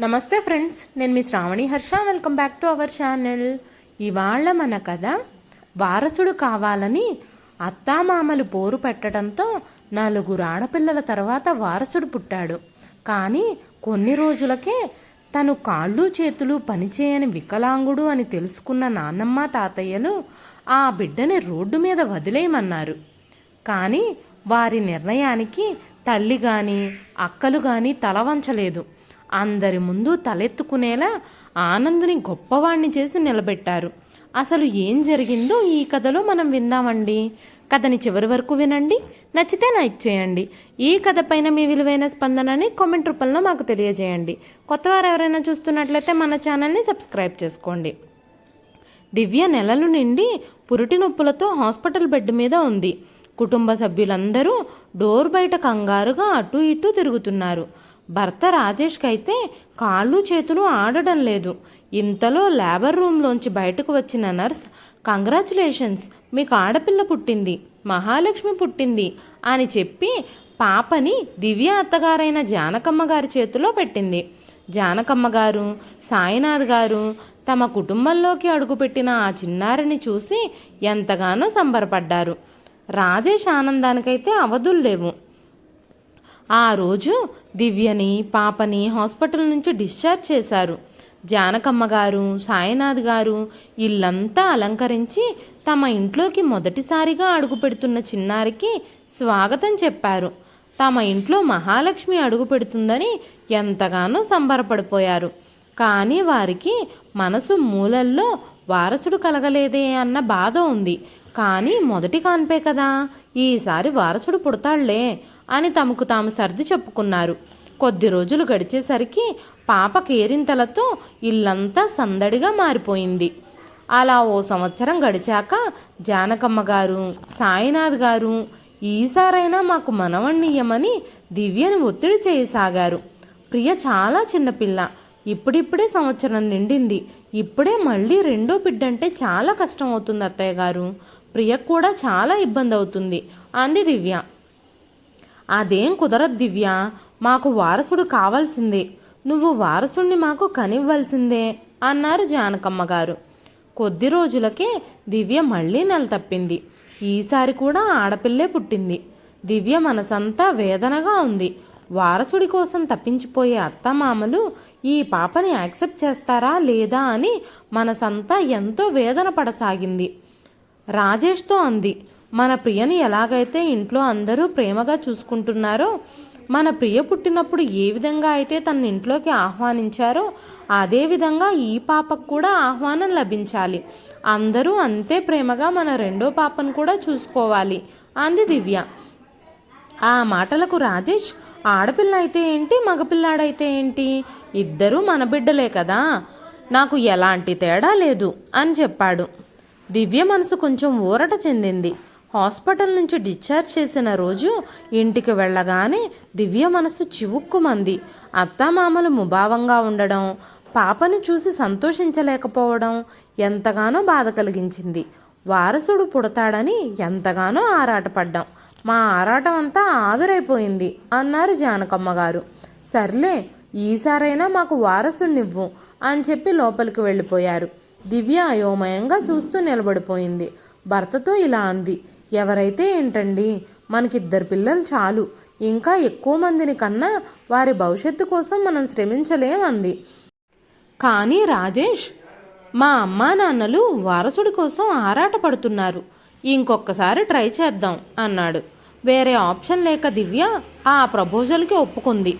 నమస్తే ఫ్రెండ్స్ నేను మీ Sravani Harsha. Welcome back to our channel. ఇవాళ మన కథ వారసుడు కావాలని అత్తామామలు పోరు పెట్టడంతో నలుగురు ఆడపిల్లల తర్వాత వారసుడు పుట్టాడు. కానీ కొన్ని రోజులకే తను కాళ్ళు చేతులు పనిచేయని వికలాంగుడు అని తెలుసుకున్న నాన్నమ్మ తాతయ్యలు ఆ బిడ్డని రోడ్డు మీద వదిలేయమన్నారు. కానీ వారి నిర్ణయానికి తల్లి కానీ అక్కలు కానీ తల వంచలేదు అందరి ముందు తలెత్తుకునేలా ఆనందుని గొప్పవాణ్ణి చేసి నిలబెట్టారు. అసలు ఏం జరిగిందో ఈ కథలో మనం విందామండి. కథని చివరి వరకు వినండి నచ్చితే లైక్ చేయండి. ఈ కథ పైన మీ విలువైన స్పందనని కామెంట్ రూపంలో మాకు తెలియజేయండి. కొత్తవారు ఎవరైనా చూస్తున్నట్లయితే మన ఛానల్ని సబ్స్క్రైబ్ చేసుకోండి. దివ్య నెలలు నిండి పురిటి నొప్పులతో హాస్పిటల్ బెడ్ మీద ఉంది. కుటుంబ సభ్యులందరూ డోర్ బయట కంగారుగా అటు ఇటు తిరుగుతున్నారు. భర్త రాజేష్కి అయితే కాళ్ళు చేతులు ఆడడం లేదు. ఇంతలో లేబర్ రూమ్లోంచి బయటకు వచ్చిన నర్స్ కంగ్రాచులేషన్స్ మీకు ఆడపిల్ల పుట్టింది మహాలక్ష్మి పుట్టింది అని చెప్పి పాపని దివ్య అత్తగారైన జానకమ్మ గారి చేతిలో పెట్టింది. జానకమ్మ గారు సాయినాథ్ గారు తమ కుటుంబంలోకి అడుగుపెట్టిన ఆ చిన్నారిని చూసి ఎంతగానో సంబరపడ్డారు. రాజేష్ ఆనందానికైతే అవధులు లేవు. ఆ రోజు దివ్యని పాపని హాస్పిటల్ నుంచి డిశ్చార్జ్ చేశారు. జానకమ్మ గారు సాయినాథ్ గారు ఇల్లంతా అలంకరించి తమ ఇంట్లోకి మొదటిసారిగా అడుగుపెడుతున్న చిన్నారికి స్వాగతం చెప్పారు. తమ ఇంట్లో మహాలక్ష్మి అడుగుపెడుతుందని ఎంతగానో సంబరపడిపోయారు. కానీ వారికి మనసు మూలల్లో వారసుడు కలగలేదే అన్న బాధ ఉంది. కానీ మొదటి కాన్పే కదా. ఈసారి వారసుడు పుడతాళ్ళే. అని తమకు తాము సర్ది చెప్పుకున్నారు. కొద్ది రోజులు గడిచేసరికి పాప కేరింతలతో ఇల్లంతా సందడిగా మారిపోయింది. అలా ఓ సంవత్సరం గడిచాక జానకమ్మ గారు సాయినాథ్ గారు ఈసారైనా మాకు మనవణ్ణియమని దివ్యని ఒత్తిడి చేయసాగారు. ప్రియ చాలా చిన్నపిల్ల ఇప్పుడిప్పుడే సంవత్సరం నిండింది. ఇప్పుడే మళ్ళీ రెండో బిడ్డంటే చాలా కష్టం అవుతుంది అత్తయ్య గారు. ప్రియకు కూడా చాలా ఇబ్బంది అవుతుంది అంది దివ్య. అదేం కుదరదు దివ్య. మాకు వారసుడు కావాల్సిందే. నువ్వు వారసుణ్ణి మాకు కనివ్వాల్సిందే అన్నారు జానకమ్మ గారు. కొద్ది రోజులకే దివ్య మళ్ళీ నెల తప్పింది. ఈసారి కూడా ఆడపిల్లే పుట్టింది. దివ్య మనసంతా వేదనగా ఉంది. వారసుడి కోసం తప్పించిపోయే అత్తమామలు ఈ పాపని యాక్సెప్ట్ చేస్తారా లేదా అని మనసంతా ఎంతో వేదన పడసాగింది. రాజేష్తో అంది. మన ప్రియని ఎలాగైతే ఇంట్లో అందరూ ప్రేమగా చూసుకుంటున్నారో మన ప్రియ పుట్టినప్పుడు ఏ విధంగా అయితే తన ఇంట్లోకి ఆహ్వానించారో అదే విధంగా ఈ పాపకు కూడా ఆహ్వానం లభించాలి. అందరూ అంతే ప్రేమగా మన రెండో పాపను కూడా చూసుకోవాలి. అంది దివ్య. ఆ మాటలకు రాజేష్ ఆడపిల్ల అయితే ఏంటి మగపిల్లాడైతే ఏంటి? ఇద్దరూ మన బిడ్డలే కదా. నాకు ఎలాంటి తేడా లేదు అని చెప్పాడు. దివ్య మనసు కొంచెం ఊరట చెందింది. హాస్పిటల్ నుంచి డిశ్చార్జ్ చేసిన రోజు ఇంటికి వెళ్ళగానే దివ్య మనసు చివుక్కుమంది. అత్తామామలు ముభావంగా ఉండడం పాపని చూసి సంతోషించలేకపోవడం ఎంతగానో బాధ కలిగించింది. వారసుడు పుడతాడని ఎంతగానో ఆరాటపడ్డాం. మా ఆరాటం అంతా ఆవిరైపోయింది అన్నారు జానకమ్మ గారు సర్లే ఈసారైనా మాకు వారసునివ్వు అని చెప్పి లోపలికి వెళ్ళిపోయారు. దివ్య అయోమయంగా చూస్తూ నిలబడిపోయింది. భర్తతో ఇలా అంది. ఎవరైతే ఏంటండి? మనకిద్దరు పిల్లలు చాలు. ఇంకా ఎక్కువ మందిని కన్నా వారి భవిష్యత్తు కోసం మనం శ్రమించలేమంది. కానీ రాజేష్ మా అమ్మా నాన్నలు వారసుడి కోసం ఆరాటపడుతున్నారు. ఇంకొకసారి ట్రై చేద్దాం అన్నాడు. వేరే ఆప్షన్ లేక దివ్య ఆ ప్రపోజల్కి ఒప్పుకుంది.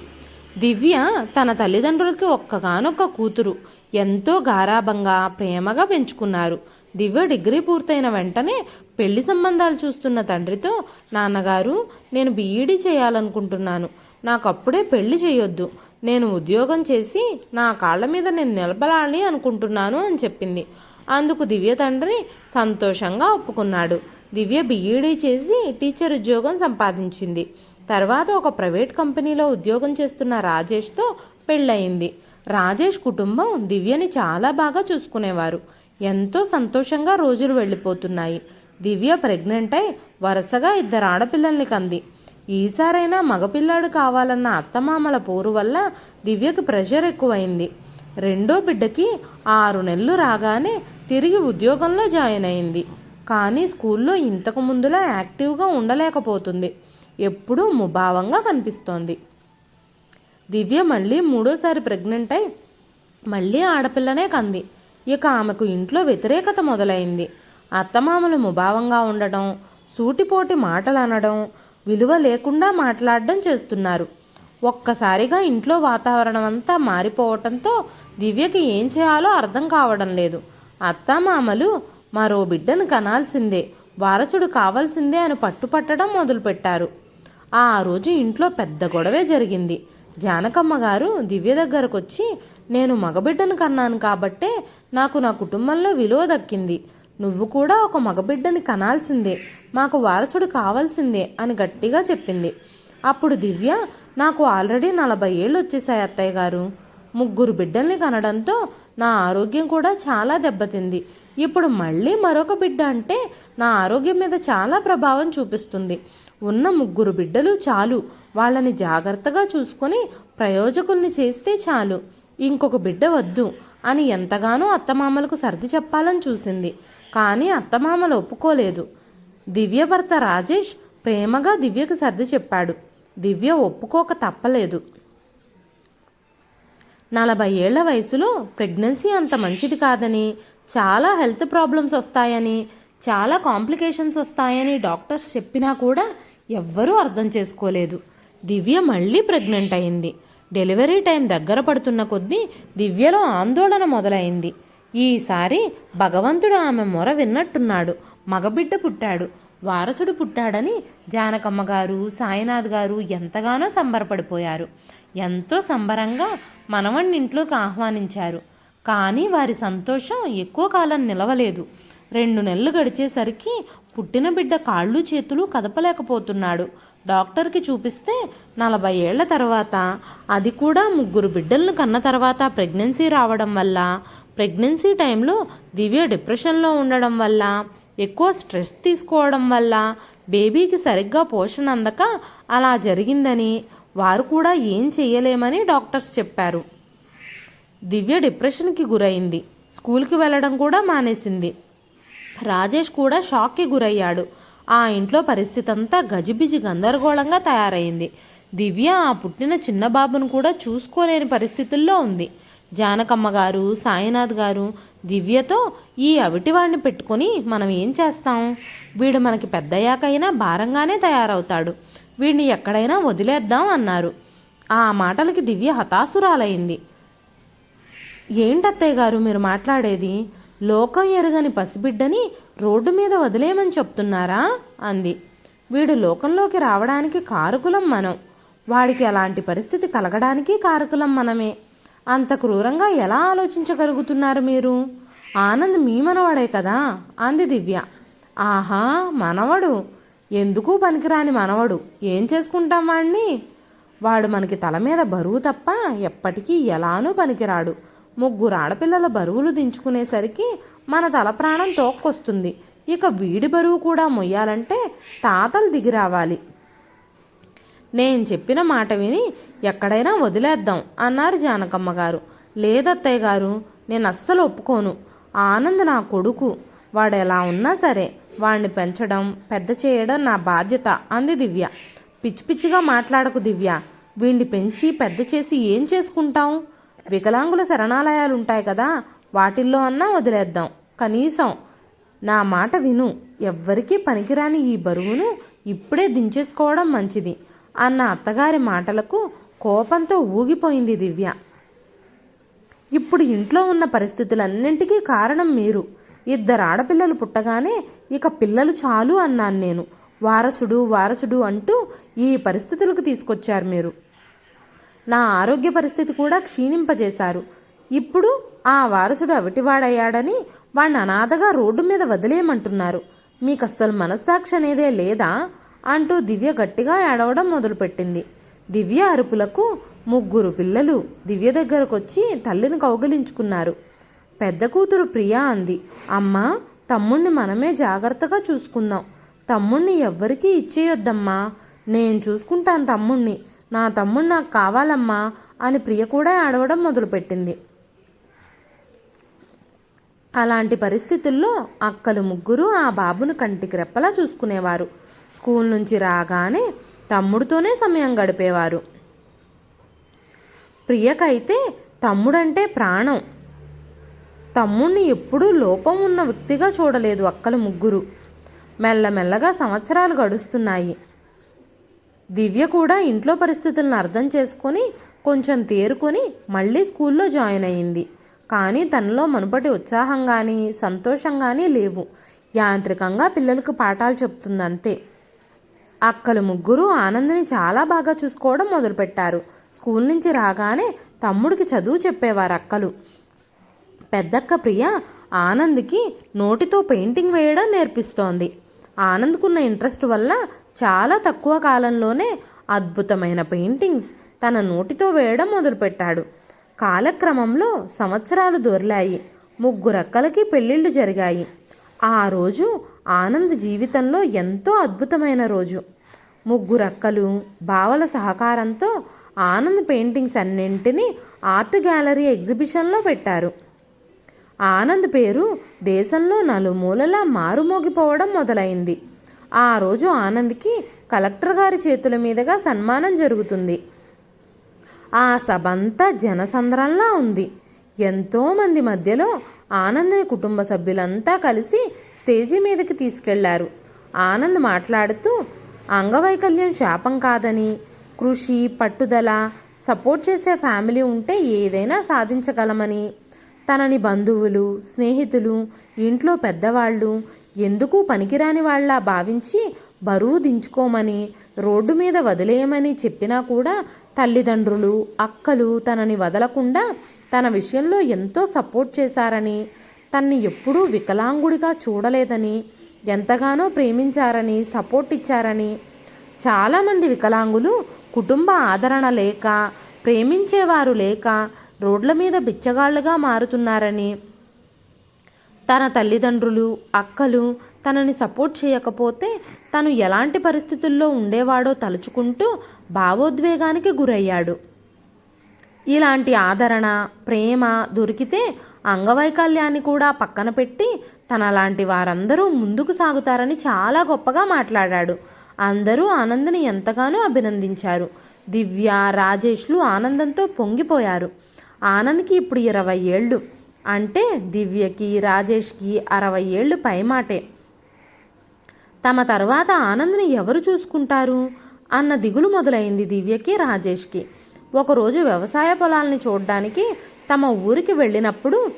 దివ్య తన తల్లిదండ్రులకి ఒక్కగానొక్క కూతురు. ఎంతో గారాభంగా ప్రేమగా పెంచుకున్నారు. దివ్య డిగ్రీ పూర్తయిన వెంటనే పెళ్ళి సంబంధాలు చూస్తున్న తండ్రితో నాన్నగారు నేను బీఈడీ చేయాలనుకుంటున్నాను. నాకు అప్పుడే పెళ్ళి చేయొద్దు. నేను ఉద్యోగం చేసి నా కాళ్ళ మీద నేను నిలబడాలి అనుకుంటున్నాను అని చెప్పింది. అందుకు దివ్య తండ్రి సంతోషంగా ఒప్పుకున్నాడు. దివ్య బీఈడీ చేసి టీచర్ ఉద్యోగం సంపాదించింది. తర్వాత ఒక ప్రైవేట్ కంపెనీలో ఉద్యోగం చేస్తున్న రాజేష్తో పెళ్ళయింది. రాజేష్ కుటుంబం దివ్యని చాలా బాగా చూసుకునేవారు. ఎంతో సంతోషంగా రోజులు వెళ్ళిపోతున్నాయి. దివ్య ప్రెగ్నెంట్ అయి వరుసగా ఇద్దరు ఆడపిల్లల్ని కంది. ఈసారైనా మగపిల్లాడు కావాలన్న అత్తమామల పోరు వల్ల దివ్యకి ప్రెషర్ ఎక్కువైంది. రెండో బిడ్డకి ఆరు నెలలు రాగానే తిరిగి ఉద్యోగంలో జాయిన్ అయింది. కానీ స్కూల్లో ఇంతకు ముందులా యాక్టివ్గా ఉండలేకపోతుంది. ఎప్పుడూ ముభావంగా కనిపిస్తోంది. దివ్య మళ్ళీ మూడోసారి ప్రెగ్నెంట్ అయి మళ్ళీ ఆడపిల్లనే కంది. ఇక ఆమెకు ఇంట్లో వ్యతిరేకత మొదలైంది. అత్తమామలు ముభావంగా ఉండడం సూటిపోటి మాటలు అనడం విలువ లేకుండా మాట్లాడడం చేస్తున్నారు. ఒక్కసారిగా ఇంట్లో వాతావరణం అంతా మారిపోవటంతో దివ్యకి ఏం చేయాలో అర్థం కావడం లేదు. అత్తమామలు మరో బిడ్డను కనాల్సిందే వారసుడు కావాల్సిందే అని పట్టుపట్టడం మొదలుపెట్టారు. ఆ రోజు ఇంట్లో పెద్ద గొడవే జరిగింది. జానకమ్మ గారు దివ్య దగ్గరకు వచ్చి నేను మగబిడ్డను కన్నాను కాబట్టే నాకు నా కుటుంబంలో విలువ దక్కింది. నువ్వు కూడా ఒక మగబిడ్డని కనాల్సిందే మాకు వారసుడు కావాల్సిందే అని గట్టిగా చెప్పింది. అప్పుడు దివ్య నాకు ఆల్రెడీ నలభై ఏళ్ళు వచ్చేసాయి అత్తయ్య గారు. ముగ్గురు బిడ్డల్ని కనడంతో నా ఆరోగ్యం కూడా చాలా దెబ్బతింది. ఇప్పుడు మళ్ళీ మరొక బిడ్డ అంటే నా ఆరోగ్యం మీద చాలా ప్రభావం చూపిస్తుంది. ఉన్న ముగ్గురు బిడ్డలు చాలు. వాళ్ళని జాగ్రత్తగా చూసుకొని ప్రయోజకుల్ని చేస్తే చాలు. ఇంకొక బిడ్డ వద్దు అని ఎంతగానో అత్తమామలకు సర్ది చెప్పాలని చూసింది. కానీ అత్తమామలు ఒప్పుకోలేదు. దివ్య భర్త రాజేష్ ప్రేమగా దివ్యకు సర్ది చెప్పాడు. దివ్య ఒప్పుకోక తప్పలేదు. నలభై ఏళ్ళ వయసులో ప్రెగ్నెన్సీ అంత మంచిది కాదని చాలా హెల్త్ ప్రాబ్లమ్స్ వస్తాయని చాలా కాంప్లికేషన్స్ వస్తాయని డాక్టర్స్ చెప్పినా కూడా ఎవ్వరూ అర్థం చేసుకోలేదు. దివ్య మళ్ళీ ప్రెగ్నెంట్ అయింది. డెలివరీ టైం దగ్గర పడుతున్న కొద్దీ దివ్యలో ఆందోళన మొదలైంది. ఈసారి భగవంతుడు ఆమె మొర విన్నట్టున్నాడు. మగబిడ్డ పుట్టాడు. వారసుడు పుట్టాడని జానకమ్మ గారు సాయినాథ్ గారు ఎంతగానో సంబరపడిపోయారు. ఎంతో సంబరంగా మనవణ్ణి ఇంట్లోకి ఆహ్వానించారు. కానీ వారి సంతోషం ఎక్కువ కాలం నిలవలేదు. రెండు నెలలు గడిచేసరికి పుట్టిన బిడ్డ కాళ్ళు చేతులు కదపలేకపోతున్నాడు. డాక్టర్కి చూపిస్తే నలభై ఏళ్ళ తర్వాత అది కూడా ముగ్గురు బిడ్డలను కన్న తర్వాత ప్రెగ్నెన్సీ రావడం వల్ల ప్రెగ్నెన్సీ టైంలో దివ్య డిప్రెషన్లో ఉండడం వల్ల ఎక్కువ స్ట్రెస్ తీసుకోవడం వల్ల బేబీకి సరిగ్గా పోషణ అందక అలా జరిగిందని వారు కూడా ఏం చేయలేమని డాక్టర్స్ చెప్పారు. దివ్య డిప్రెషన్కి గురైంది. స్కూల్కి వెళ్ళడం కూడా మానేసింది. రాజేష్ కూడా షాక్కి గురయ్యాడు. ఆ ఇంట్లో పరిస్థితి అంతా గజిబిజి గందరగోళంగా తయారైంది. దివ్య ఆ పుట్టిన చిన్న బాబును కూడా చూసుకోలేని పరిస్థితుల్లో ఉంది. జానకమ్మ గారు సాయినాథ్ గారు దివ్యతో ఈ అవిటివాడిని పెట్టుకొని మనం ఏం చేస్తాం? వీడు మనకి పెద్దయ్యాకైనా భారంగానే తయారవుతాడు. వీడిని ఎక్కడైనా వదిలేద్దాం అన్నారు. ఆ మాటలకి దివ్య హతాసురాలైంది ఏంటత్తయ్య గారు మీరు మాట్లాడేది? లోకం ఎరగని పసిబిడ్డని రోడ్డు మీద వదిలేయమని చెప్తున్నారా? అంది. వీడు లోకంలోకి రావడానికి కారకులం మనం. వాడికి అలాంటి పరిస్థితి కలగడానికి కారకులం మనమే. అంత క్రూరంగా ఎలా ఆలోచించగలుగుతున్నారు మీరు? ఆనంద్ మీ మనవడే కదా? అంది దివ్య. ఆహా మనవడు. ఎందుకు పనికిరాని మనవడు? ఏం చేసుకుంటాం వాణ్ణి? వాడు మనకి తల మీద బరువు తప్ప ఎప్పటికీ ఎలానూ పనికిరాడు. ముగ్గురు ఆడపిల్లల బరువులు దించుకునేసరికి మన తల ప్రాణం తోక్కొస్తుంది. ఇక వీడి బరువు కూడా మొయ్యాలంటే తాతలు దిగిరావాలి నేను చెప్పిన మాట విని ఎక్కడైనా వదిలేద్దాం అన్నారు జానకమ్మ గారు. లేదత్తయ్య గారు నేను అస్సలు ఒప్పుకోను. ఆనంద్ నా కొడుకు. వాడు ఎలా ఉన్నా సరే వాడిని పెంచడం పెద్ద చేయడం నా బాధ్యత అంది దివ్య. పిచ్చి పిచ్చిగా మాట్లాడకు దివ్య. వీణ్ణి పెంచి పెద్ద చేసి ఏం చేసుకుంటాం వికలాంగుల శరణాలయాలు ఉంటాయి కదా వాటిల్లో అన్నా వదిలేద్దాం. కనీసం నా మాట విను. ఎవ్వరికీ పనికిరాని ఈ బరువును ఇప్పుడే దించేసుకోవడం మంచిది. అన్న అత్తగారి మాటలకు కోపంతో ఊగిపోయింది దివ్య. ఇప్పుడు ఇంట్లో ఉన్న పరిస్థితులన్నింటికీ కారణం మీరు. ఇద్దరు ఆడపిల్లలు పుట్టగానే ఇక పిల్లలు చాలు అన్నాను నేను. వారసుడు వారసుడు అంటూ ఈ పరిస్థితులకు తీసుకొచ్చారు మీరు. నా ఆరోగ్య పరిస్థితి కూడా క్షీణింపజేశారు. ఇప్పుడు ఆ వారసుడు అవిటివాడయ్యాడని వాణ్ణి అనాథగా రోడ్డు మీద వదిలేయమంటున్నారు. మీకు అస్సలు మనస్సాక్షి అనేదే లేదా? అంటూ దివ్య గట్టిగా ఏడవడం మొదలుపెట్టింది. దివ్య అరుపులకు ముగ్గురు పిల్లలు దివ్య దగ్గరకొచ్చి తల్లిని కౌగిలించుకున్నారు. పెద్ద కూతురు ప్రియా అంది అమ్మా తమ్ముణ్ణి మనమే జాగ్రత్తగా చూసుకుందాం. తమ్ముణ్ణి ఎవ్వరికీ ఇచ్చేయొద్దమ్మా. నేను చూసుకుంటాను తమ్ముణ్ణి. నా తమ్ముడు నాకు కావాలమ్మా అని ప్రియ కూడా ఏడవడం మొదలుపెట్టింది. అలాంటి పరిస్థితుల్లో అక్కలు ముగ్గురు ఆ బాబును కంటికి రెప్పలా చూసుకునేవారు. స్కూల్ నుంచి రాగానే తమ్ముడితోనే సమయం గడిపేవారు. ప్రియకైతే తమ్ముడంటే ప్రాణం. తమ్ముణ్ణి ఎప్పుడూ లోపం ఉన్న వ్యక్తిగా చూడలేదు అక్కలు ముగ్గురు. మెల్లమెల్లగా సంవత్సరాలు గడుస్తున్నాయి. దివ్య కూడా ఇంట్లో పరిస్థితులను అర్థం చేసుకొని కొంచెం తేరుకొని మళ్ళీ స్కూల్లో జాయిన్ అయింది. కానీ తనలో మునుపటి ఉత్సాహం కానీ సంతోషం కానీ లేవు. యాంత్రికంగా పిల్లలకు పాఠాలు చెప్తుందంతే. అక్కలు ముగ్గురు ఆనందని చాలా బాగా చూసుకోవడం మొదలుపెట్టారు. స్కూల్ నుంచి రాగానే తమ్ముడికి చదువు చెప్పేవారు అక్కలు. పెద్దక్క ప్రియ ఆనంద్కి నోటితో పెయింటింగ్ వేయడం నేర్పిస్తోంది. ఆనంద్కున్న ఇంట్రెస్ట్ వల్ల చాలా తక్కువ కాలంలోనే అద్భుతమైన పెయింటింగ్స్ తన నోటితో వేయడం మొదలుపెట్టాడు. కాలక్రమంలో సంవత్సరాలు దొర్లాయి. ముగ్గురక్కలకి పెళ్ళిళ్ళు జరిగాయి. ఆ రోజు ఆనంద్ జీవితంలో ఎంతో అద్భుతమైన రోజు. ముగ్గురు అక్కలు బావల సహకారంతో ఆనంద్ పెయింటింగ్స్ అన్నింటినీ ఆర్ట్ గ్యాలరీ ఎగ్జిబిషన్లో పెట్టారు. ఆనంద్ పేరు దేశంలో నలుమూలలా మారుమోగిపోవడం మొదలైంది. ఆ రోజు ఆనంద్కి కలెక్టర్ గారి చేతుల మీదుగా సన్మానం జరుగుతుంది. ఆ సభంతా జనసంద్రంలా ఉంది. ఎంతోమంది మధ్యలో ఆనందని కుటుంబ సభ్యులంతా కలిసి స్టేజీ మీదకి తీసుకెళ్ళారు. ఆనంద్ మాట్లాడుతూ అంగవైకల్యం శాపం కాదని కృషి పట్టుదల సపోర్ట్ చేసే ఫ్యామిలీ ఉంటే ఏదైనా సాధించగలమని. తనని బంధువులు స్నేహితులు ఇంట్లో పెద్దవాళ్ళు ఎందుకు పనికిరాని వాళ్ళ భావించి బరువు దించుకోమని రోడ్డు మీద వదిలేయమని చెప్పినా కూడా తల్లిదండ్రులు అక్కలు తనని వదలకుండా తన విషయంలో ఎంతో సపోర్ట్ చేశారని తన్ని ఎప్పుడూ వికలాంగుడిగా చూడలేదని ఎంతగానో ప్రేమించారని సపోర్ట్ ఇచ్చారని. చాలామంది వికలాంగులు కుటుంబ ఆదరణ లేక ప్రేమించేవారు లేక రోడ్ల మీద బిచ్చగాళ్ళుగా మారుతున్నారని. తన తల్లిదండ్రులు అక్కలు తనని సపోర్ట్ చేయకపోతే తను ఎలాంటి పరిస్థితుల్లో ఉండేవాడో తలుచుకుంటూ భావోద్వేగానికి గురయ్యాడు. ఇలాంటి ఆదరణ ప్రేమ దొరికితే అంగవైకల్యాన్ని కూడా పక్కన పెట్టి తనలాంటి వారందరూ ముందుకు సాగుతారని చాలా గొప్పగా మాట్లాడాడు. అందరూ ఆనందని ఎంతగానో అభినందించారు. దివ్య రాజేష్లు ఆనందంతో పొంగిపోయారు. ఆనంద్కి ఇప్పుడు ఇరవై ఏళ్ళు. అంటే దివ్యకి రాజేష్కి అరవై ఏళ్ళు పైమాటే. తమ తర్వాత ఆనంద్ని ఎవరు చూసుకుంటారు? అన్న దిగులు మొదలైంది దివ్యకి రాజేష్కి. ఒకరోజు వ్యవసాయ పొలాల్ని చూడ్డానికి తమ ఊరికి వెళ్ళినప్పుడు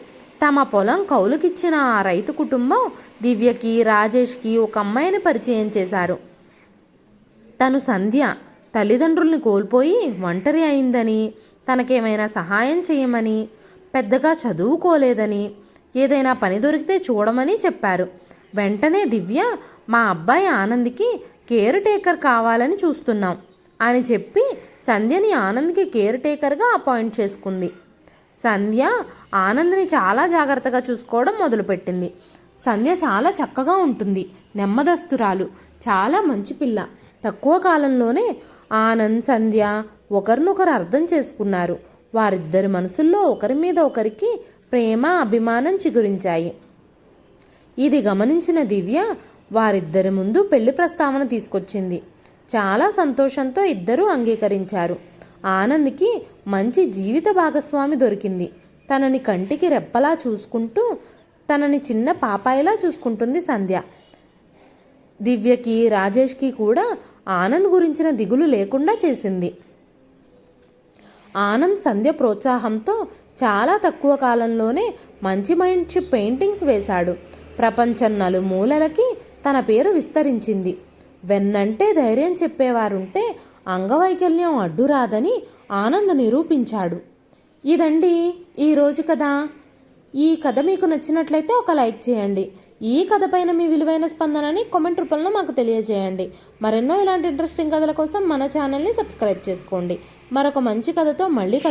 తమ పొలం కౌలుకిచ్చిన ఆ రైతు కుటుంబం దివ్యకి రాజేష్కి ఒక అమ్మాయిని పరిచయం చేశారు. తను సంధ్య తల్లిదండ్రుల్ని కోల్పోయి ఒంటరి అయిందని తనకేమైనా సహాయం చేయమని పెద్దగా చదువుకోలేదని ఏదైనా పని దొరికితే చూడమని చెప్పారు. వెంటనే దివ్య మా అబ్బాయి ఆనంద్కి కేర్ టేకర్ కావాలని చూస్తున్నాం అని చెప్పి సంధ్యని ఆనంద్కి కేర్ టేకర్గా అపాయింట్ చేసుకుంది. సంధ్య ఆనంద్ని చాలా జాగ్రత్తగా చూసుకోవడం మొదలుపెట్టింది. సంధ్య చాలా చక్కగా ఉంటుంది నెమ్మదస్తురాలు చాలా మంచి పిల్ల. తక్కువ కాలంలోనే ఆనంద్ సంధ్య ఒకరినొకరు అర్థం చేసుకున్నారు. వారిద్దరి మనసుల్లో ఒకరి మీద ఒకరికి ప్రేమ అభిమానం చిగురించాయి. ఇది గమనించిన దివ్య వారిద్దరి ముందు పెళ్ళి ప్రస్తావన తీసుకొచ్చింది. చాలా సంతోషంతో ఇద్దరూ అంగీకరించారు. ఆనంద్కి మంచి జీవిత భాగస్వామి దొరికింది. తనని కంటికి రెప్పలా చూసుకుంటూ తనని చిన్న పాపాయిలా చూసుకుంటుంది సంధ్య. దివ్యకి రాజేష్కి కూడా ఆనంద్ గురించిన దిగులు లేకుండా చేసింది. ఆనంద్ సంధ్య ప్రోత్సాహంతో చాలా తక్కువ కాలంలోనే మంచి మంచి పెయింటింగ్స్ వేశాడు. ప్రపంచం నలుమూలలకి తన పేరు విస్తరించింది. వెన్నంటే ధైర్యం చెప్పేవారుంటే అంగవైకల్యం అడ్డురాదని ఆనంద్ నిరూపించాడు. ఇదండి ఈరోజు కథ. ఈ కథ మీకు నచ్చినట్లయితే ఒక లైక్ చేయండి. ఈ కథ పైన మీ విలువైన స్పందనని కామెంట్ రూపంలో మాకు తెలియజేయండి. మరెన్నో ఇలాంటి ఇంట్రెస్టింగ్ కథల కోసం మన ఛానల్ని సబ్స్క్రైబ్ చేసుకోండి. మరొక మంచి కథతో మళ్ళీ కలు